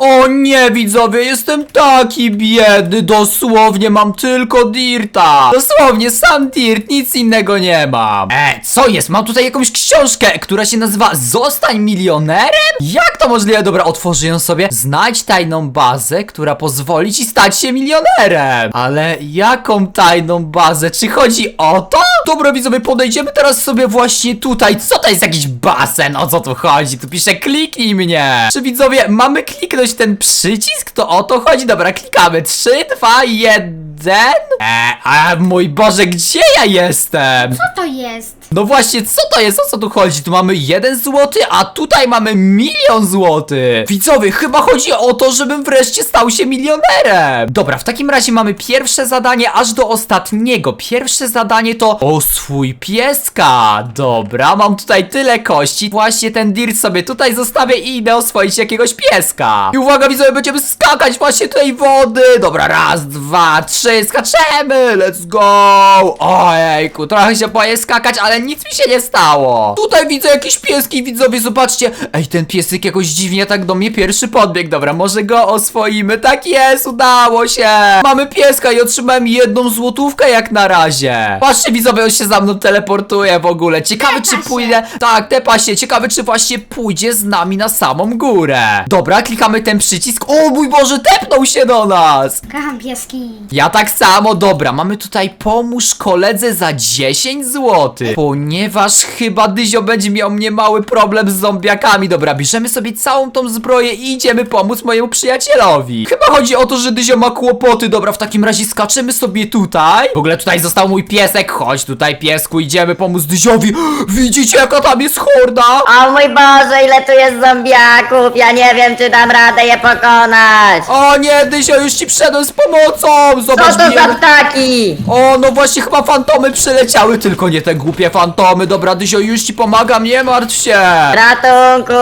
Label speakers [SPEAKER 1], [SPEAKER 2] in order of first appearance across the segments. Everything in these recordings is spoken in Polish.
[SPEAKER 1] O nie, widzowie, jestem taki biedny, dosłownie mam tylko dirta. Dosłownie sam dirt, nic innego nie mam. E, co jest? Mam tutaj jakąś książkę, która się nazywa Zostań milionerem? Jak to możliwe? Dobra, otworzę ją sobie. Znajdź tajną bazę, która pozwoli ci stać się milionerem. Ale jaką tajną bazę? Czy chodzi o to? Dobra, widzowie, podejdziemy teraz sobie właśnie tutaj. Co to jest jakiś basen? O co tu chodzi? Tu pisze kliknij mnie. Czy widzowie, mamy kliknąć ten przycisk? To o to chodzi? Dobra, klikamy. 3, 2, 1. E, a mój Boże, gdzie ja jestem?
[SPEAKER 2] Co to jest?
[SPEAKER 1] No właśnie, co to jest? O co tu chodzi? Tu mamy jeden złoty, a tutaj mamy milion złotych. Widzowie, chyba chodzi o to, żebym wreszcie stał się milionerem. Dobra, w takim razie mamy pierwsze zadanie aż do ostatniego. Pierwsze zadanie to o swój pieska. Dobra, mam tutaj tyle kości. Właśnie ten dirt sobie tutaj zostawię i idę oswoić jakiegoś pieska. I uwaga, widzowie, będziemy skakać właśnie tej wody. Dobra, raz, dwa, trzy, skaczemy. Let's go. Ojejku, trochę się boję skakać, ale nic mi się nie stało. Tutaj widzę jakieś pieski, widzowie, zobaczcie. Ej, ten piesek jakoś dziwnie tak do mnie pierwszy podbiegł. Dobra, może go oswoimy. Tak jest, udało się. Mamy pieska i otrzymałem jedną złotówkę jak na razie. Patrzcie, widzowie, on się za mną teleportuje w ogóle. Ciekawe,
[SPEAKER 2] Tepa
[SPEAKER 1] czy
[SPEAKER 2] się.
[SPEAKER 1] pójdę... Tak, tepa się. Ciekawe, czy właśnie pójdzie z nami na samą górę. Dobra, klikamy ten przycisk. O mój Boże, tepnął się do nas.
[SPEAKER 2] Kocham pieski.
[SPEAKER 1] Ja tak samo, dobra, mamy tutaj pomóż koledze za 10 zł. Ponieważ chyba Dyzio będzie miał mnie mały problem z zombiakami. Dobra, bierzemy sobie całą tą zbroję i idziemy pomóc mojemu przyjacielowi. Chyba chodzi o to, że Dyzio ma kłopoty. Dobra, w takim razie skaczemy sobie tutaj. W ogóle tutaj został mój piesek. Chodź tutaj, piesku, idziemy pomóc Dyziowi. Widzicie, jaka tam jest horda?
[SPEAKER 3] O mój Boże, ile tu jest zombiaków! Ja nie wiem, czy dam radę je pokonać!
[SPEAKER 1] O nie, Dyzio, już ci przyszedłem z pomocą.
[SPEAKER 3] Co
[SPEAKER 1] Zobacz,
[SPEAKER 3] to za
[SPEAKER 1] bijemy-
[SPEAKER 3] ptaki?
[SPEAKER 1] O, no właśnie chyba fantomy przyleciały, tylko nie te głupie fantomy. Dobra, Dyzio, już ci pomagam, nie martw się.
[SPEAKER 3] Ratunku!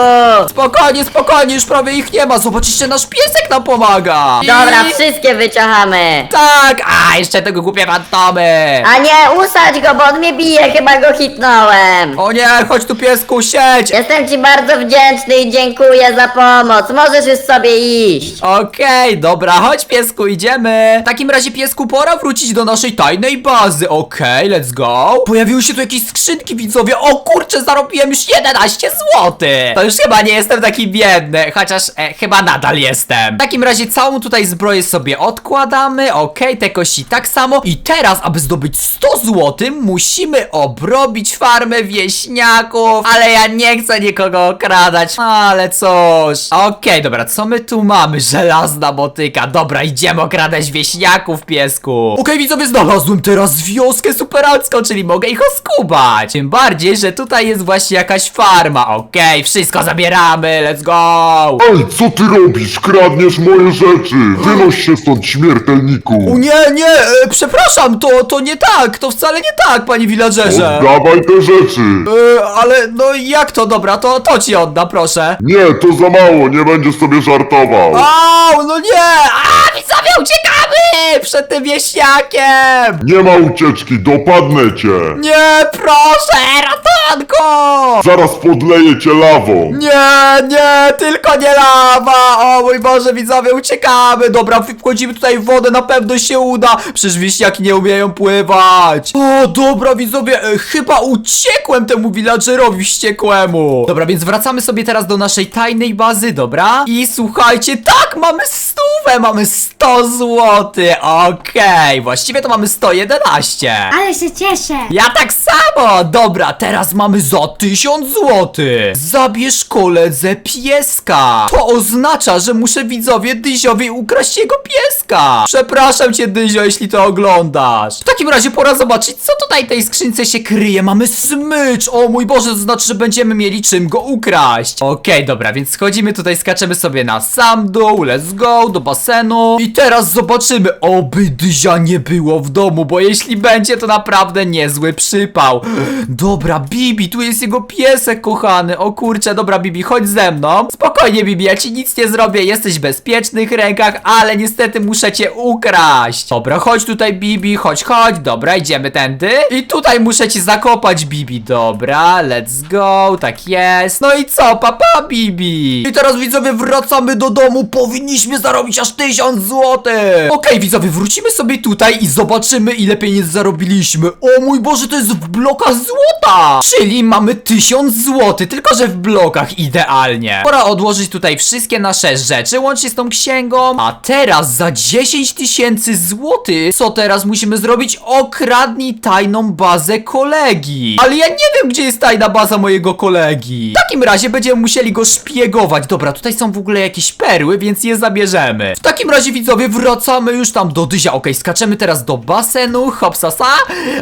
[SPEAKER 1] Spokojnie, spokojnie, już prawie ich nie ma. Zobaczycie, nasz piesek nam pomaga.
[SPEAKER 3] Dobra,
[SPEAKER 1] I-
[SPEAKER 3] wszystkie wyciąchamy!
[SPEAKER 1] Tak, a jeszcze tego głupie fantomy.
[SPEAKER 3] A nie, usadź go, bo on mnie bije, chyba go hitnąłem!
[SPEAKER 1] O nie, chodź tu piesku, siedź.
[SPEAKER 3] Jestem ci bardzo wdzięczny i dziękuję za pomoc. Możesz już sobie iść.
[SPEAKER 1] Okej, dobra, chodź piesku, idziemy. W takim razie piesku, pora wrócić do naszej tajnej bazy. Okej, let's go. Pojawiły się tu jakieś skrzynki, widzowie. O kurczę, zarobiłem już 11 zł. To już chyba nie jestem taki biedny, chociaż e, chyba nadal jestem. W takim razie całą tutaj zbroję sobie odkładamy. Okej, te kości tak samo. I teraz, aby zdobyć 100 zł, musimy obrobić farmę wieśniaków. Ale ja nie chcę nikogo okradać. Ale cóż. Okej, dobra, co my tu mamy? Żelazna motyka. Dobra, idziemy okradać wieśniaków, piesku. Okej, widzowie, znalazłem teraz wioskę superacką, czyli mogę ich oskubać. Tym bardziej, że tutaj jest właśnie jakaś farma. Okej, wszystko zabieramy, let's go.
[SPEAKER 4] Ej, co ty robisz? Kradniesz moje rzeczy! Wynoś się stąd, śmiertelniku!
[SPEAKER 1] O nie, nie, e, przepraszam, to, to nie tak, to wcale nie tak, panie villagerze.
[SPEAKER 4] Oddawaj te rzeczy!
[SPEAKER 1] E, ale no jak to, dobra, to, to ci odda, proszę.
[SPEAKER 4] Nie, to za mało, nie będziesz sobie żartował!
[SPEAKER 1] Au, no nie! A, widzowie, uciekamy! Przed tym wieśniakiem!
[SPEAKER 4] Nie ma ucieczki, dopadnę cię!
[SPEAKER 1] Nie, proszę, ratunku!
[SPEAKER 4] Zaraz podleję cię lawą!
[SPEAKER 1] Nie, nie, tylko nie lawa! O mój Boże, widzowie, uciekamy! Dobra, wchodzimy tutaj w wodę, na pewno się uda! Przecież wieśniaki nie umieją pływać! O, dobra, widzowie, e, chyba uciekłem temu villagerowi wściekłemu! Dobra, więc wracamy sobie teraz do naszej tajnej bazy, dobra? I słuchajcie, tak, mamy stówę, mamy 100 złotych! Okej, właściwie to mamy 111!
[SPEAKER 2] Ale się cieszę.
[SPEAKER 1] Ja tak samo! Dobra, teraz mamy za 1000 złotych. Zabierz koledze pieska. To oznacza, że muszę widzowie Dyziowi ukraść jego pieska. Przepraszam cię, Dyzio, jeśli to oglądasz. W takim razie pora zobaczyć, co tutaj w tej skrzynce się kryje. Mamy smycz. O mój Boże, to znaczy, że będziemy mieli czym go ukraść. Okej, dobra, więc schodzimy tutaj, skaczemy sobie na sam dół. Let's go, do basenu. I teraz zobaczymy, oby Dyzia nie było w domu, bo jeśli będzie, to naprawdę niezły przypał. Dobra, Bibi, tu jest jego piesek kochany. O kurczę, dobra, Bibi, chodź ze mną. Spokojnie, Bibi, ja ci nic nie zrobię, jesteś w bezpiecznych rękach, ale niestety muszę cię ukraść. Dobra, chodź tutaj, Bibi, chodź, chodź. Dobra, idziemy tędy. I tutaj muszę cię zakopać, Bibi. Dobra, let's go, tak jest. No i co, papa, Bibi? I teraz widzowie wracamy do domu, powinniśmy zarobić aż tysiąc złotych. Okej, widzowie, wrócimy sobie tutaj i zobaczymy ile pieniędzy zarobiliśmy. O mój Boże, to jest w blokach złota. Czyli mamy tysiąc złotych, tylko że w blokach idealnie. Pora odłożyć tutaj wszystkie nasze rzeczy, łącznie z tą księgą. A teraz za 10 tysięcy złotych, co teraz musimy zrobić? Okradnij tajną bazę kolegi. Ale ja nie wiem, gdzie jest tajna baza mojego kolegi. W takim razie będziemy musieli go szpiegować. Dobra, tutaj są w ogóle jakieś perły, więc je zabierzemy. W takim razie, widzowie, wracamy już tam do Dyzia. Okej, skaczemy teraz do basenu. Hopsasa.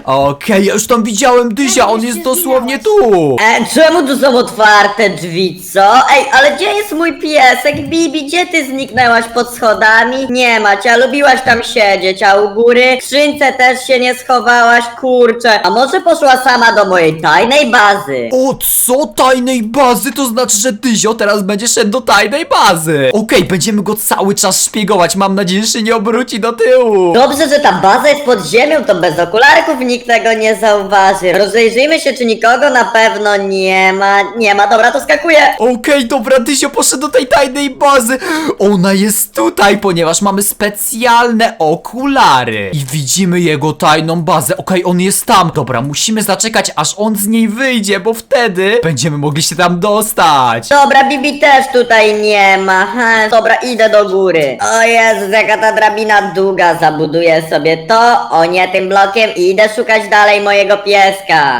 [SPEAKER 1] Okej, ja już tam widziałem Dyzia, on jest dosłownie tu.
[SPEAKER 3] E, czemu tu są otwarte drzwi, co? Ej, ale gdzie jest mój piesek? Bibi, gdzie ty zniknęłaś pod schodami? Nie ma cię, a lubiłaś tam siedzieć, a u góry w skrzynce też się nie schowałaś, kurczę. A może poszła sama do mojej tajnej bazy?
[SPEAKER 1] O co tajnej bazy? To znaczy, że Dyzio teraz będzie szedł do tajnej bazy. Okej, będziemy go cały czas szpiegować. Mam nadzieję, że się nie obróci do tyłu.
[SPEAKER 3] Dobrze, że ta baza jest pod ziemią, to bez okularków nikt tego nie zauważy. Rozejrzyjmy się, czy nikogo na pewno nie ma. Nie ma, dobra, to skakuję.
[SPEAKER 1] Okej, dobra, Dysio poszedł do tej tajnej bazy. Ona jest tutaj, ponieważ mamy specjalne okulary. I widzimy jego tajną bazę. Okej, on jest tam. Dobra, musimy zaczekać, aż on z niej wyjdzie, bo wtedy będziemy mogli się tam dostać.
[SPEAKER 3] Dobra, Bibi też tutaj nie ma. Ha, dobra, idę do góry. O Jezus, jaka ta drabina długa. Zabuduję sobie to, o nie tym blokiem i idę szukać dalej mojego pieska.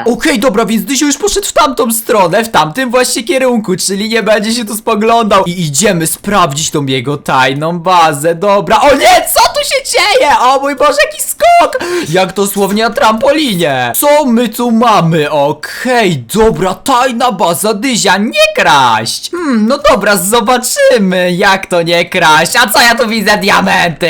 [SPEAKER 1] Okej, dobra, więc Dysio już poszedł w tamtą stronę, w tamtym właśnie kierunku, czyli nie będzie się tu spoglądał. I idziemy sprawdzić tą jego tajną bazę. Dobra, o nie, co tu się dzieje? O mój Boże, jaki skok! Jak dosłownie na trampolinie. Co my tu mamy? Okej, dobra, tajna baza Dyzia, nie kraść. Hmm, no dobra, zobaczymy, jak to nie kraść. A co ja tu widzę? Diamenty!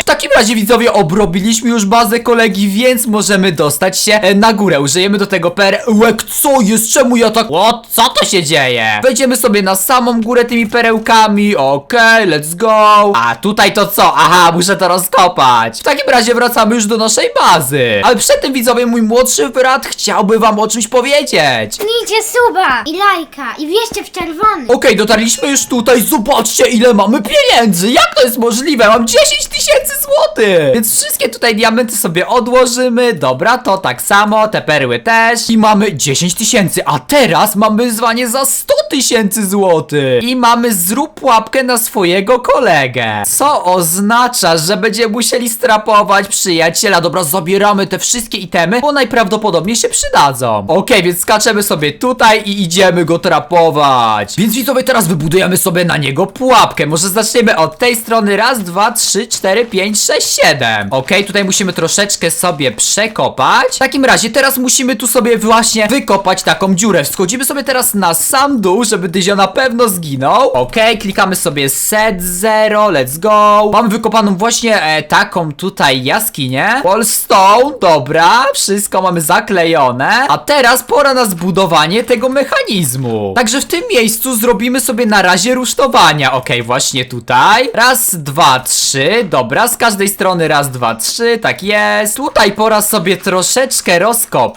[SPEAKER 1] W takim razie, widzowie, obrobiliśmy już bazę kolegi, więc możemy dostać się e, na górę. Użyjemy do tego perełek. Co jest? Czemu ja tak... O, co to się dzieje? Wejdziemy sobie na samą górę tymi perełkami. Okej, let's go. A tutaj to co? Aha, muszę to rozkopać. W takim razie wracamy już do naszej bazy. Ale przed tym, widzowie, mój młodszy brat chciałby wam o czymś powiedzieć.
[SPEAKER 2] Kliknijcie suba i lajka i wieście w czerwony.
[SPEAKER 1] Okej, dotarliśmy już tutaj, zobaczcie ile mamy pieniędzy! Jak to jest możliwe? Mam 10 tysięcy złotych! Więc wszystkie tutaj diamenty sobie odłożymy, dobra, to tak samo, te perły też i mamy 10 tysięcy, a teraz mamy wyzwanie za 100 tysięcy złotych i mamy zrób łapkę na swojego kolegę, co oznacza, że będziemy musieli strapować przyjaciela, dobra, zabieramy te wszystkie itemy, bo najprawdopodobniej się przydadzą. Okej, więc skaczemy sobie tutaj i idziemy go trapować. Więc widzowie, teraz wybudujemy sobie na niego pułapkę. Może zaczniemy od tej strony. Raz, dwa, trzy, cztery, pięć, sześć, siedem. Okej, tutaj musimy troszeczkę sobie przekopać. W takim razie teraz musimy tu sobie właśnie wykopać taką dziurę. Schodzimy sobie teraz na sam dół, żeby Dyzio na pewno zginął. Okej, klikamy sobie set zero, let's go. Mamy wykopaną właśnie e, taką tutaj jaskinię. Wallstone, dobra, wszystko mamy zaklejone. A teraz pora na zbudowanie tego mechanizmu. Także w tym miejscu zrobimy sobie na razie rusztowania. Okej, właśnie tutaj. Raz, dwa, trzy. Dobra, z każdej strony raz, dwa, trzy. Tak jest. Tutaj pora sobie troszeczkę rozkopać,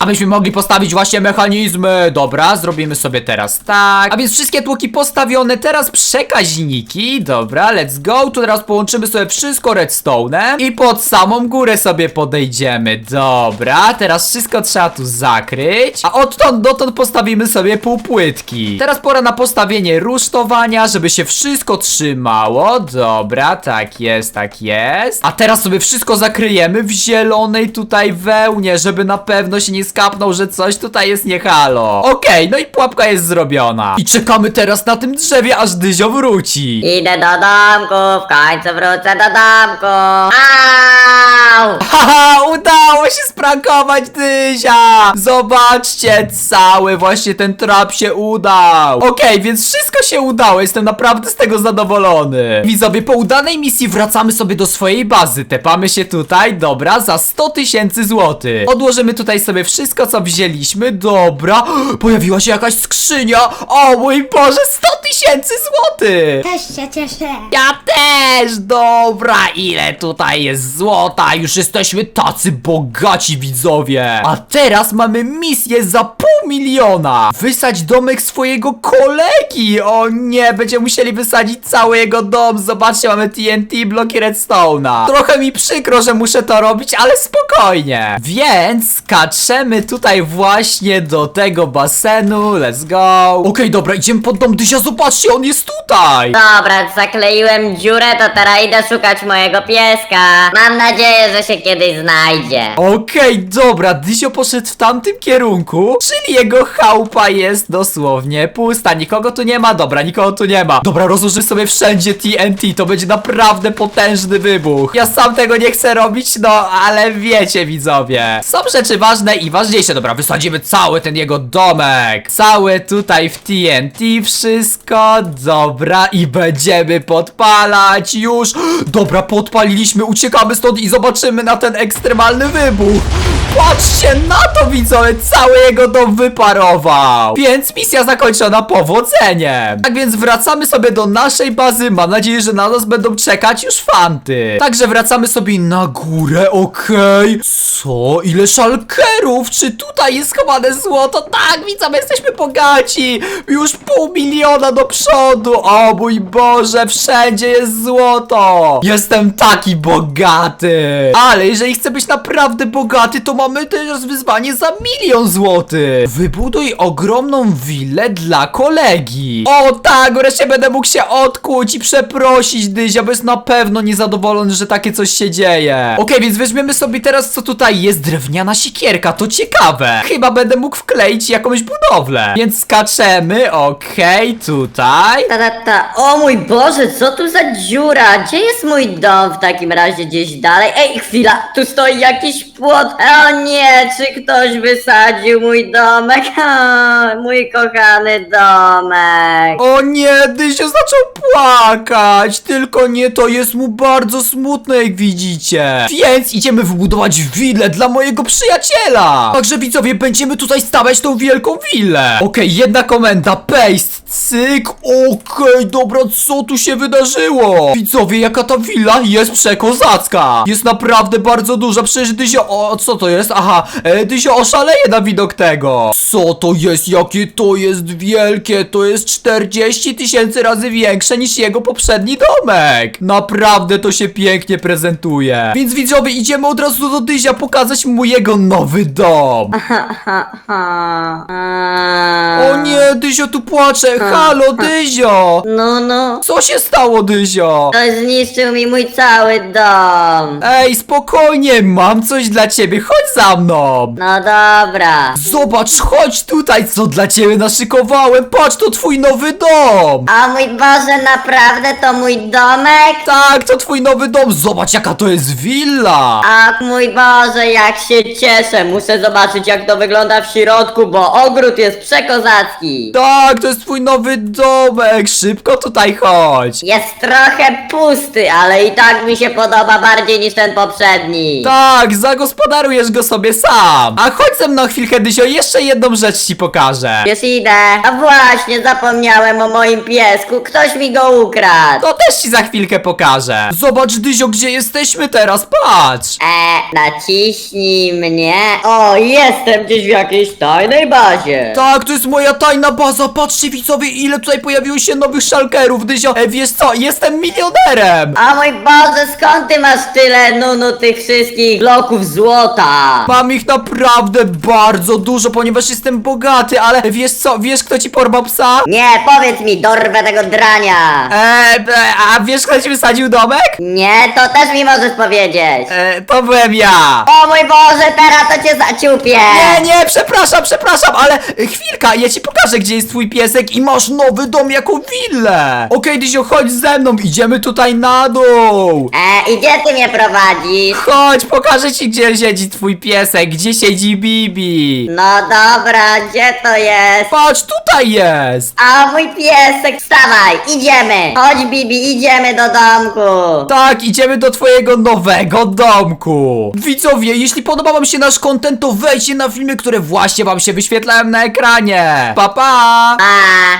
[SPEAKER 1] abyśmy mogli postawić właśnie mechanizmy. Dobra, zrobimy sobie teraz tak. A więc wszystkie tłoki postawione. Teraz przekaźniki. Dobra, let's go. Tu teraz połączymy sobie wszystko redstone'em i pod samą górę sobie podejdziemy. Dobra, teraz wszystko trzeba tu zakryć. A odtąd dotąd postawimy sobie półpłytki. Teraz pora na postawienie rusztowania, żeby się wszystko trzymało. Dobra, tak jest, tak jest. A teraz sobie wszystko zakryjemy w zielonej tutaj wełnie, żeby na pewno się nie skapnął, że coś tutaj jest nie halo. Okej, no i pułapka jest zrobiona. I czekamy teraz na tym drzewie, aż Dyzio wróci.
[SPEAKER 3] Idę do domku, w końcu wrócę do domku. Au!
[SPEAKER 1] Haha, udało się sprankować Dyzia! Zobaczcie, cały właśnie ten trap się udał. Okej, więc wszystko się udało, jestem naprawdę z tego zadowolony. Widzowie, po udanej misji misji wracamy sobie do swojej bazy. Tepamy się tutaj, dobra, za 100 tysięcy złotych. Odłożymy tutaj sobie wszystko, co wzięliśmy, dobra. Pojawiła się jakaś skrzynia. O mój Boże, 100 tysięcy złotych!
[SPEAKER 2] Też się cieszę.
[SPEAKER 1] Ja też! Dobra, ile tutaj jest złota? Już jesteśmy tacy bogaci widzowie! A teraz mamy misję za pół miliona! Wysadź domek swojego kolegi! O nie, będziemy musieli wysadzić cały jego dom. Zobaczcie, mamy TNT, bloki redstone'a. Trochę mi przykro, że muszę to robić, ale spokojnie. Więc skaczemy tutaj właśnie do tego basenu. Let's go. Okej, dobra, idziemy pod dom Dysia, zobaczcie, on jest tutaj!
[SPEAKER 3] Dobra, zakleiłem dziurę, to teraz idę szukać mojego pieska. Mam nadzieję, że się kiedyś znajdzie.
[SPEAKER 1] Okej, dobra, Dysio poszedł w tamtym kierunku, czyli jego chałupa jest dosłownie pusta. Nikogo tu nie ma, dobra, nikogo tu nie ma. Dobra, rozłożymy sobie wszędzie TNT, to będzie naprawdę potężny wybuch. Ja sam tego nie chcę robić, no ale wiecie widzowie. Są rzeczy ważne i ważniejsze. Dobra, wysadzimy cały ten jego domek. Całe tutaj w TNT wszystko, dobra, i będziemy podpalać już. Dobra, podpaliliśmy, uciekamy stąd i zobaczymy na ten ekstremalny wybuch. Patrzcie na to widzowie, cały jego dom wyparował. Więc misja zakończona powodzeniem. Tak więc wracamy sobie do naszej bazy. Mam nadzieję, że na nas będą czekać już fanty. Także wracamy sobie na górę, okej. Co? Ile szalkerów? Czy tutaj jest schowane złoto? Tak, widzowie, jesteśmy bogaci. Już pół miliona do przodu. O mój Boże, wszędzie jest złoto. Jestem taki bogaty. Ale jeżeli chcę być naprawdę bogaty, to mamy teraz wyzwanie za milion złotych. Wybuduj ogromną willę dla kolegi. O tak, wreszcie będę mógł się odkuć i przeprosić Dyzia, bo jest na pewno niezadowolony, że takie coś się dzieje. Okej, więc weźmiemy sobie teraz, co tutaj jest. Drewniana sikierka, to ciekawe. Chyba będę mógł wkleić jakąś budowlę. Więc skaczemy, okej, tutaj.
[SPEAKER 3] Ta, ta, ta. O mój Boże, co tu za dziura? Gdzie jest mój dom w takim razie gdzieś dalej? Ej, chwila, tu stoi jakiś płot. O nie, czy ktoś wysadził mój domek? O, mój kochany domek.
[SPEAKER 1] O nie, Dysio zaczął płakać. Tylko nie, to jest mu bardzo smutno, jak widzicie. Więc idziemy wybudować willę dla mojego przyjaciela. Także widzowie, będziemy tutaj stawiać tą wielką willę. Okej, jedna komenda, paste, cyk. Okej, dobra, co tu się wydarzyło? Widzowie, jaka ta willa jest przekozacka. Jest naprawdę bardzo duża. Przecież Dysio, o, co to jest? Aha, e, Dysio oszaleje na widok tego. Co to jest? Jakie to jest wielkie? To jest 40 tysięcy razy większe niż jego poprzedni domek. Naprawdę to się pięknie prezentuje. Więc widzowie, idziemy od razu do Dyzia pokazać mu jego nowy dom. O nie, Dyzio tu płacze. Halo, Dyzio.
[SPEAKER 3] No, no.
[SPEAKER 1] Co się stało, Dyzio?
[SPEAKER 3] Ktoś zniszczył mi mój cały dom.
[SPEAKER 1] Ej, spokojnie, mam coś dla ciebie, chodź za mną!
[SPEAKER 3] No dobra.
[SPEAKER 1] Zobacz, chodź tutaj, co dla ciebie naszykowałem, patrz, to twój nowy dom!
[SPEAKER 3] A mój Boże, naprawdę to mój domek?
[SPEAKER 1] Tak, to twój nowy dom, zobacz jaka to jest willa!
[SPEAKER 3] Ach, mój Boże, jak się cieszę. Muszę zobaczyć, jak to wygląda w środku, bo ogród jest przekozacki.
[SPEAKER 1] Tak, to jest twój nowy domek, szybko tutaj chodź!
[SPEAKER 3] Jest trochę pusty, ale i tak mi się podoba bardziej niż ten poprzedni.
[SPEAKER 1] Tak, zagospodarujesz go sobie sam! A chodź ze mną chwilkę, Dysio, jeszcze jedną rzecz ci pokażę!
[SPEAKER 3] Już idę. A właśnie, zapomniałem o moim piesku. Ktoś mi go ukradł.
[SPEAKER 1] To też ci za chwilkę pokażę! Zobacz, Dysio, gdzie jesteśmy teraz, patrz!
[SPEAKER 3] E, naciśnij mnie. O, jestem gdzieś w jakiejś tajnej bazie.
[SPEAKER 1] Tak, to jest moja tajna baza. Patrzcie widzowie, ile tutaj pojawiło się nowych szalkerów, Dyzio. E, wiesz co, jestem milionerem.
[SPEAKER 3] A mój Boże, skąd ty masz tyle nunu tych wszystkich bloków złota?
[SPEAKER 1] Mam ich naprawdę bardzo dużo, ponieważ jestem bogaty, ale wiesz co, wiesz kto ci porwał psa?
[SPEAKER 3] Nie, powiedz mi, dorwę tego drania.
[SPEAKER 1] E, e, a wiesz kto ci wysadził domek?
[SPEAKER 3] Nie, to też mi możesz powiedzieć.
[SPEAKER 1] E, to byłem ja.
[SPEAKER 3] O mój Boże, teraz to cię zaciupię.
[SPEAKER 1] Nie, nie, przepraszam, przepraszam, ale e, chwilka, ja ci pokażę, gdzie jest twój piesek i masz nowy dom jako willę. Okej, Dyzio, chodź ze mną, idziemy tutaj na dół.
[SPEAKER 3] E, i gdzie ty mnie prowadzisz?
[SPEAKER 1] Chodź, pokażę ci, gdzie siedzi twój piesek, gdzie siedzi Bibi.
[SPEAKER 3] No dobra, gdzie to jest?
[SPEAKER 1] Patrz, tutaj jest.
[SPEAKER 3] A mój piesek, wstawaj, idziemy. Chodź Bibi, idziemy do domku.
[SPEAKER 1] Tak, idziemy do twojego nowego domku. Widzowie, jeśli podoba wam się nasz content, to wejdźcie na filmy, które właśnie wam się wyświetlają na ekranie. Pa, pa!
[SPEAKER 3] Pa!